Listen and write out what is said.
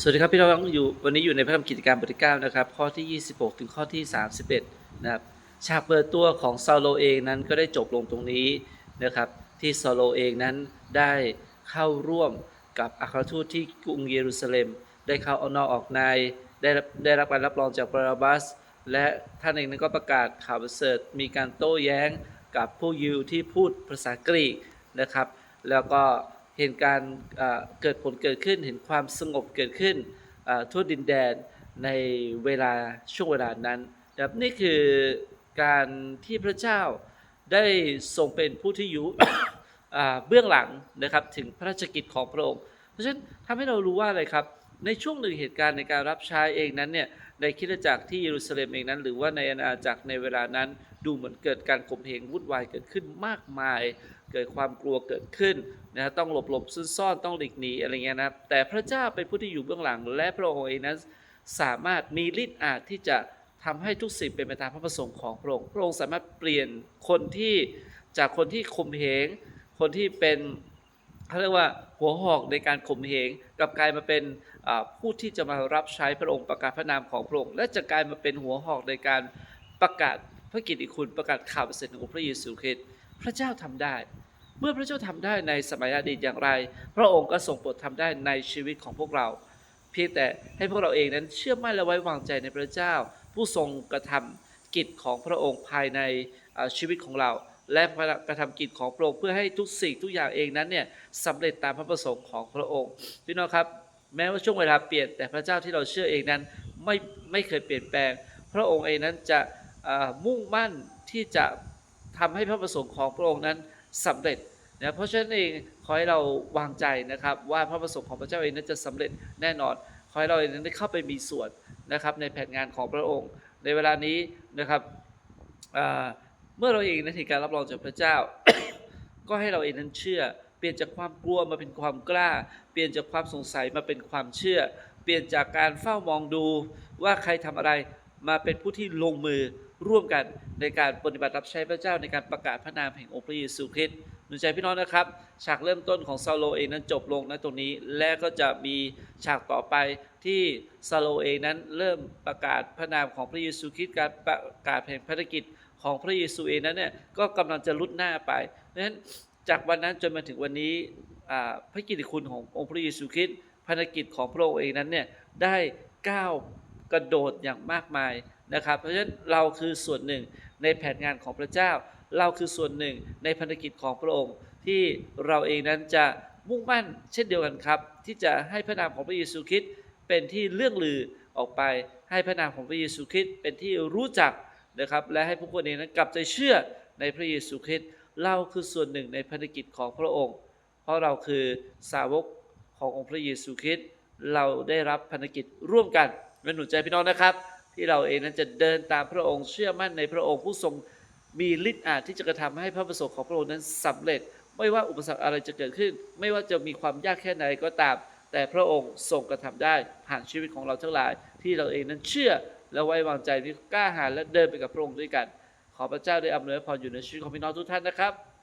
สวัสดีครับพี่น้องอยู่วันนี้อยู่ในพระธรรมกิจการบทที่9นะครับข้อที่ 26 ถึงข้อที่ 31นะครับฉากเปิดตัวของซาโลเองนั้นก็ได้จบลงตรงนี้นะครับที่ซาโลเองนั้นได้เข้าร่วมกับอัครทูตที่กรุงเยรูซาเล็ม ได้เข้าเอานอกออกในได้รับได้รับการรับรองจากบราบัส และท่านเองนั้นก็ประกาศข่าวประเสริฐมีการโต้แย้งกับผู้ยิวที่พูดภาษากรีกนะครับ แล้วก็ เห็นการเกิดผลเกิดขึ้น เห็นความสงบเกิดขึ้นทั่วดินแดนในเวลาช่วงเวลานั้นนะครับนี่คือการที่พระเจ้าได้ทรงเป็นผู้ที่อยู่เบื้องหลังนะครับถึงพระราชกิจของพระองค์ เพราะฉะนั้นทำให้เรารู้ว่าอะไรครับ ในช่วงหนึ่งเหตุการณ์ในการรับใช้เองนั้นเนี่ยในคิดจักรที่เยรูซาเล็มเองนั้น หรือว่าในอาณาจักรในเวลานั้นดูเหมือนเกิดการข่มเหงวุ่นวายเกิดขึ้นมากมาย เกิดความกลัวเกิดขึ้นนะฮะต้องหลบหลบซ่อนๆต้องหลีกหนีอะไรเงี้ยนะแต่พระเจ้าเป็นผู้ที่อยู่เบื้องหลัง และพระองค์เองนั้นสามารถมีฤทธิ์อาจที่จะทำให้ทุกสิ่งเป็นไปตามพระประสงค์ของพระองค์พระองค์สามารถเปลี่ยนคนที่จากคนที่ข่มเหงคนที่เป็น เขาเรียกว่าหัวหอกในการข่มเหงกับกลายมาเป็นผู้ที่จะมารับใช้พระองค์ประกาศพระนามของพระองค์และจะกลายมาเป็นหัวหอกในการประกาศพระกิตติคุณประกาศข่าวประเสริฐของพระเยซูคริสต์พระเจ้าทำได้ เมื่อพระเจ้าทำได้ในสมัยอดีตอย่างไร พระองค์ก็ทรงโปรดทำได้ในชีวิตของพวกเรา เพียงแต่ให้พวกเราเองนั้นเชื่อมั่นและไว้วางใจในพระเจ้า ผู้ทรงกระทำกิจของพระองค์ภายในชีวิตของเรา และกระทำกิจของพระองค์เพื่อให้ทุกสิ่งทุกอย่างเองนั้นเนี่ยสำเร็จตามพระประสงค์ของพระองค์พี่น้องครับ แม้ว่าช่วงเวลาเปลี่ยนแต่พระเจ้าที่เราเชื่อเองนั้นไม่ไม่เคยเปลี่ยนแปลง พระองค์เองนั้นจะมุ่งมั่นที่จะทำให้พระประสงค์ของพระองค์นั้นสำเร็จนะเพราะฉะนั้นเองขอให้เราวางใจนะครับว่าพระประสงค์ของพระเจ้าเองนั้นจะสำเร็จแน่นอน ขอให้เราเองนั้นได้เข้าไปมีส่วนนะครับในแผนงานของพระองค์ ในเวลานี้นะครับอ่า เมื่อเราเองนั้นเห็นการรับรองจากพระเจ้า ก็ให้เราเองนั้นเชื่อ เปลี่ยนจากความกลัวมาเป็นความกล้า เปลี่ยนจากความสงสัยมาเป็นความเชื่อ เปลี่ยนจากการเฝ้ามองดูว่าใครทำอะไรมาเป็นผู้ที่ลงมือร่วมกันในการปฏิบัติรับใช้พระเจ้าในการประกาศพระนามแห่งองค์พระเยซูคริสต์หนุนใจพี่น้องนะครับ ฉากเริ่มต้นของซาโลเองนั้นจบลงณตรงนี้ และก็จะมีฉากต่อไปที่ซาโลเองนั้นเริ่มประกาศพระนามของพระเยซูคริสต์การประกาศแห่งภารกิจ ของพระเยซูเองนั้นเนี่ยก็กำลังจะลุดหน้าไปเพราะฉะนั้นจากวันนั้นจนมาถึงวันนี้อ่าพระกิตติคุณขององค์พระเยซูคริสต์ภารกิจของพระองค์เองนั้นเนี่ยได้ก้าวกระโดดอย่างมากมายนะครับ เพราะฉะนั้นเราคือส่วนหนึ่งในแผนงานของพระเจ้า เราคือส่วนหนึ่งในภารกิจของพระองค์ ที่เราเองนั้นจะมุ่งมั่นเช่นเดียวกันครับ ที่จะให้พระนามของพระเยซูคริสต์เป็นที่เรื่องลือออกไป ให้พระนามของพระเยซูคริสต์เป็นที่รู้จัก นะครับ และให้ผู้คนเองนั้นกลับใจเชื่อในพระเยซูคริสต์เราคือส่วนหนึ่งในภารกิจของพระองค์ เพราะเราคือสาวกขององค์พระเยซูคริสต์เราได้รับภารกิจร่วมกันเป็นหนุนใจพี่น้องนะครับ ที่เราเองนั้นจะเดินตามพระองค์เชื่อมั่นในพระองค์ผู้ทรงมีฤทธิ์อาจที่จะกระทำให้พระประสงค์ของพระองค์นั้นสำเร็จ ไม่ว่าอุปสรรคอะไรจะเกิดขึ้น ไม่ว่าจะมีความยากแค่ไหนก็ตาม แต่พระองค์ทรงกระทำได้ผ่านชีวิตของเราทั้งหลาย ที่เราเองนั้นเชื่อ และไว้วางใจที่กล้าหาญและเดินไปกับพระองค์ด้วยกัน ขอพระเจ้าได้อำนวยพรอยู่ในชีวิตของพี่น้องทุกท่านนะครับ